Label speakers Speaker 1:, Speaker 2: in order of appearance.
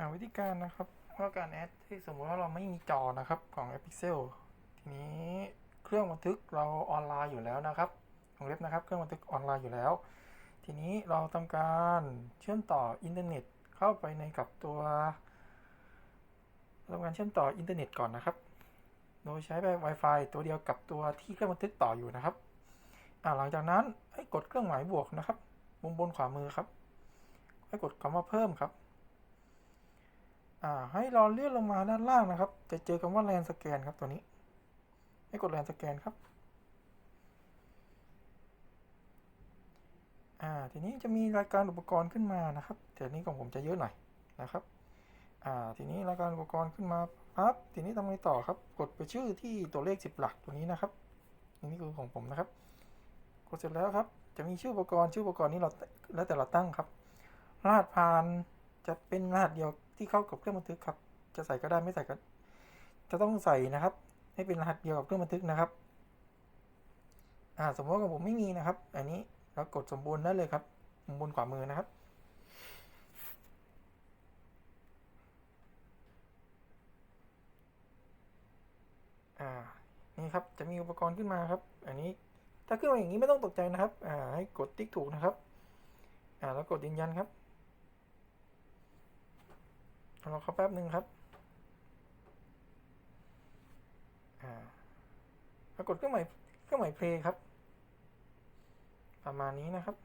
Speaker 1: าวิธีการนะครับว่าการแอดที่สมมติว่าเราไม่มีจอนะครับของ a p i x e l ทีนี้เครื่องบันทึกเราออนไลน์อยู่แล้วนะครับของเล็บนะครับ เครื่องบันทึกออนไลน์อยู่แล้ว ทีนี้เราทำการเชื่อมต่ออินเทอร์เน็ตเข้าไปในกับตัวทำการเชื่อมต่ออินเทอร์เน็ตก่อนนะครับ โดยใช้แบบ Wi-Fi ตัวเดียวกับตัวที่เครื่องบันทึกต่ออยู่นะครับหลังจากนั้นให้กดเครื่องหมายบวกนะครับมุมบนขวามือครับ ให้กดคำว่าเพิ่มครับ อ่า ให้เราเลื่อนลงมาด้านล่างนะครับ จะเจอคำว่าแลนสแกนครับตัวนี้ ให้กดแลนสแกนครับ อ่า ทีนี้จะมีรายการอุปกรณ์ขึ้นมานะครับแต่นี้ของผมจะเยอะหน่อยนะครับ อ่า ทีนี้รายการอุปกรณ์ขึ้นมาปั๊บ ทีนี้ทำไงต่อครับ กดไปชื่อที่ตัวเลข 10 หลักตัวนี้นะครับนนี้คือของผมนะครับ กดเสร็จแล้วครับ จะมีชื่ออุปกรณ์ ชื่ออุปกรณ์นี้เราแล้วแต่เราตั้งครับ รหัสผ่านจะเป็นรหัสเดียว ที่เข้ากับเครื่องบันทึกครับ จะใส่ก็ได้ไม่ใส่ก็จะต้องใส่นะครับ ให้เป็นรหัสเดียวกับเครื่องบันทึกนะครับ อ่าสมมติว่าผมไม่มีนะครับ อันนี้เรากดสมบูรณ์ได้เลยครับมุมบนขวามือนะครับอ่านี่ครับจะมีอุปกรณ์ขึ้นมาครับ อันนี้ถ้าขึ้นมาอย่างนี้ไม่ต้องตกใจนะครับอ่าให้กดติ๊กถูกนะครับอ่าแล้วกดยืนยันครับ รอเขาแป๊บหนึ่งครับอ่ากดเครื่องหมายเครื่องหมายเพลงครับ ประมาณนี้นะครับ